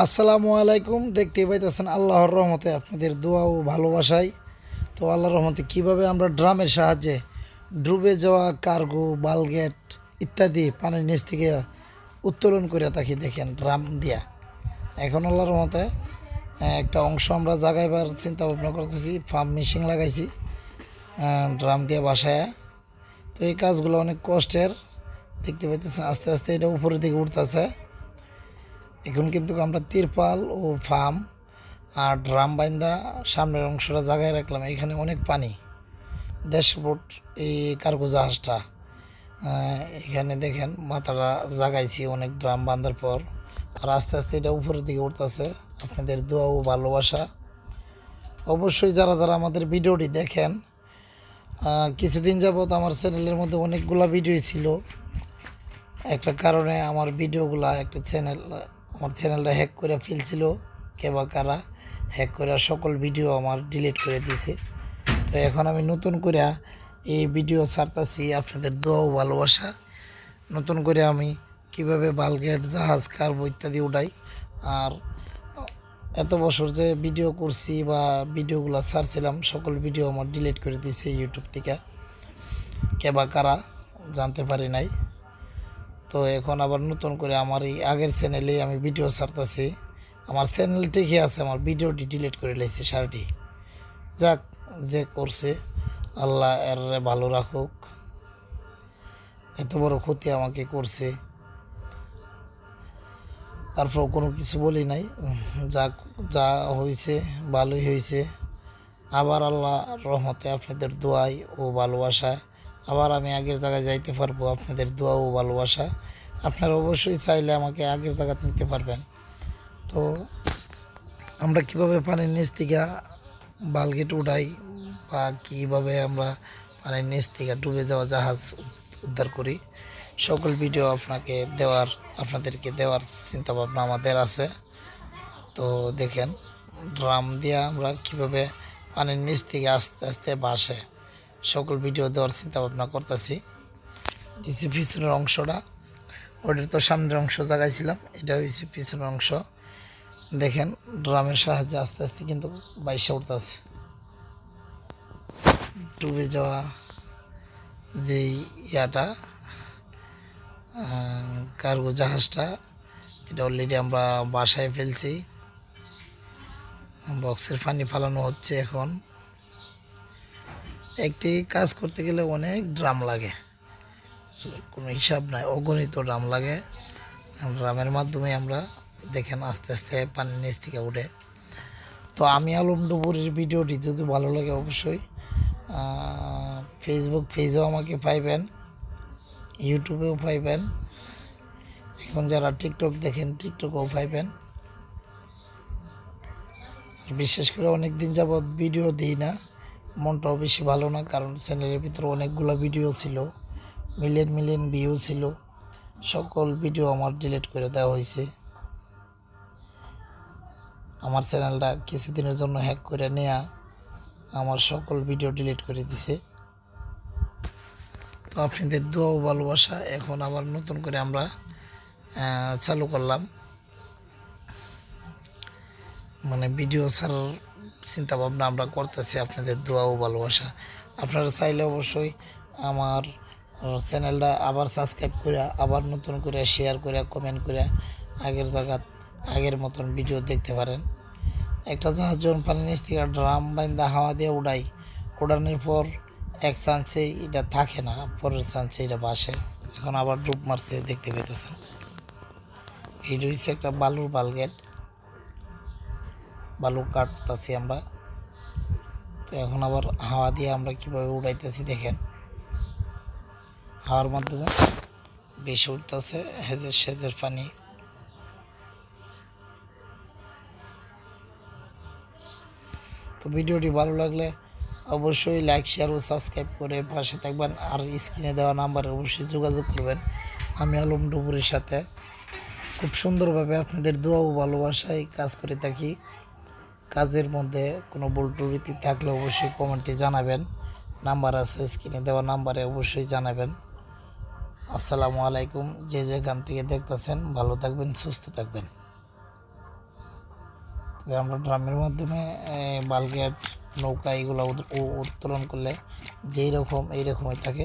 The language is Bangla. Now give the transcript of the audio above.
আসসালামু আলাইকুম দেখতে পাইতেছেন আল্লাহর রহমতে আপনাদের দোয়া ও ভালোবাসায়। তো আল্লাহর রহমতে কীভাবে আমরা ড্রামের সাহায্যে ডুবে যাওয়া কার্গো, বালগেট ইত্যাদি পানির নিচ থেকে উত্তোলন করে থাকি, দেখেন ড্রাম দিয়া। এখন আল্লাহর রহমতে একটা অংশ আমরা জাগাইবার চিন্তা ভাবনা করতেছি, ফার্ম মেশিন লাগাইছি ড্রাম দিয়ে বাসায়। তো এই কাজগুলো অনেক কষ্টের, দেখতে পাইতেছেন আস্তে আস্তে এটা উপরের দিকে উঠতেছে। এখন কিন্তু আমরা তিরপাল ও ফার্ম আর ড্রাম বাইন্দা সামনের অংশটা জায়গায় রাখলাম। এখানে অনেক পানি। ফুট এই কার্গো জাহাজটা এখানে দেখেন মাথাটা জাগাইছি অনেক ড্রাম বাঁধার পর। আর আস্তে আস্তে এটা উপরের দিকে উঠতেছে। আপনাদের দোয়া ও ভালোবাসা। অবশ্যই যারা যারা আমাদের ভিডিওটি দেখেন কিছুদিন যাবৎ আমার চ্যানেলের মধ্যে অনেকগুলা ভিডিও ছিল। একটা কারণে আমার ভিডিওগুলা, একটা চ্যানেল আমার চ্যানেলটা হ্যাক করে ফেলছিল কে বা কারা হ্যাক করে সকল ভিডিও আমার ডিলিট করে দিয়েছে। তো এখন আমি নতুন করে এই ভিডিও ছাড়তাছি আপনাদের দোয়া ভালোবাসা। নতুন করে আমি কীভাবে বালগেট জাহাজ কার্বো ইত্যাদি উঠাই। আর এত বছর যে ভিডিও করছি বা ভিডিওগুলো ছাড়ছিলাম, সকল ভিডিও আমার ডিলিট করে দিয়েছে ইউটিউব থেকে। কে বা কারা জানতে পারি নাই। তো এখন আবার নতুন করে আমার এই আগের চ্যানেলে আমি ভিডিও ছাড়তেছি। আমার চ্যানেল ঠিকই আছে, আমার ভিডিওটি ডিলিট করে লেছি সারটি। যাক, যে করছে, আল্লাহ এর ভালো রাখুক। এত বড় ক্ষতি আমাকে করছে। তারপর কোনো কিছু বলি নাই। যা যা হয়েছে ভালোই হয়েছে আবার আল্লাহ রহমতে আপনাদের দোয়াই ও ভালোবাসা আবার আমি আগের জায়গায় যাইতে পারব, আপনাদের দোয়া ও ভালোবাসা। আপনারা অবশ্যই চাইলে আমাকে আগের জায়গাতে নিতে পারবেন। তো আমরা কীভাবে পানির নিচ থেকে বালগেট উঠাই বা কীভাবে আমরা পানির নিচ থেকে ডুবে যাওয়া জাহাজ উদ্ধার করি, সকল ভিডিও আপনাকে দেওয়ার, আপনাদেরকে দেওয়ার চিন্তা ভাবনা আমাদের আছে। তো দেখেন, ড্রাম দিয়ে আমরা কীভাবে পানির নিচ থেকে আস্তে আস্তে বাসে সকল ভিডিও দেওয়ার চিন্তা ভাবনা করতেছি। এই যে পিছনের অংশটা ওটার তো সামনের অংশ জাগাইছিলাম, এটা হয়েছে পিছনের অংশ। দেখেন, ড্রামের সাহায্যে আস্তে আস্তে কিন্তু বাইশে উঠতেছে। ডুবে যাওয়া যেই ইয়াটা কার্গো জাহাজটা, এটা অলরেডি আমরা বাসায় ফেলছি। বক্সের পানি ফালানো হচ্ছে এখন। একটি কাজ করতে গেলে অনেক ড্রাম লাগে। কোনো হিসাব নাই, অগণিত ড্রাম লাগে। ড্রামের মাধ্যমে আমরা দেখেন আস্তে আস্তে পানির নিচ থেকে উঠে। তো আমি আলম ডুবুরের ভিডিওটি যদি ভালো লাগে অবশ্যই ফেসবুক পেজেও আমাকে পাইবেন ইউটিউবেও পাইবেন। এখন যারা টিকটক দেখেন টিকটকেও পাইবেন। বিশেষ করে অনেক দিন যাবৎ ভিডিও দিই না। মনটাও বেশি ভালো না, কারণ চ্যানেলের ভিতরে অনেকগুলো ভিডিও ছিল মিলিয়ন মিলিয়ন ভিউ ছিল। সকল ভিডিও আমার ডিলিট করে দেওয়া হয়েছে। আমার চ্যানেলটা কিছুদিনের জন্য হ্যাক করে নেয়া, আমার সকল ভিডিও ডিলিট করে দিছে। তো আপনাদের দোয়া ও ভালোবাসা, এখন আবার নতুন করে আমরা চালু করলাম। মানে ভিডিও ছাড়ার চিন্তা ভাবনা আমরা করতেছি, আপনাদের দোয়া ও ভালোবাসা। আপনারা চাইলে অবশ্যই আমার চ্যানেলটা আবার সাবস্ক্রাইব করে, আবার নতুন করে শেয়ার করে কমেন্ট করে আগের জায়গা, আগের মতন ভিডিও দেখতে পারেন। একটা জাহাজ যখন পানির নিচ থেকে ড্রাম বাইন্দা হাওয়া দিয়ে উড়াই, উড়ানোর পর এক চান্সে এটা থাকে না, পরের চান্সে এটা বাসে। এখন আবার ডুব মারছে, দেখতে পেতেছেন এই রয়েছে একটা বালুর বালগেট। বালু কাটতেছি আমরা। তো এখন আবার হাওয়া দিয়ে আমরা কীভাবে উড়াইতেছি দেখেন। হাওয়ার মাধ্যমে বেশি উঠতেছে হেজের সেজের পানি। তো ভিডিওটি ভালো লাগলে অবশ্যই লাইক, শেয়ার ও সাবস্ক্রাইব করে পাশে থাকবেন। আর স্ক্রিনে দেওয়া নাম্বারে অবশ্যই যোগাযোগ করবেন। আমি আলম ডুবুরের সাথে। খুব সুন্দরভাবে আপনাদের দোয়া ও ভালোবাসায় কাজ করে থাকি। কাজের মধ্যে কোনো ভুল ত্রুটি থাকলে অবশ্যই কমেন্টে জানাবেন। নাম্বার আছে স্ক্রিনে দেওয়া নাম্বারে অবশ্যই জানাবেন। আসসালামু আলাইকুম, যে যেখান থেকে দেখতেছেন, ভালো থাকবেন, সুস্থ থাকবেন। তবে আমরা ড্রামের মাধ্যমে বালগেট, নৌকা, এগুলো উত্তোলন করলে যেই রকম এইরকমই থাকে।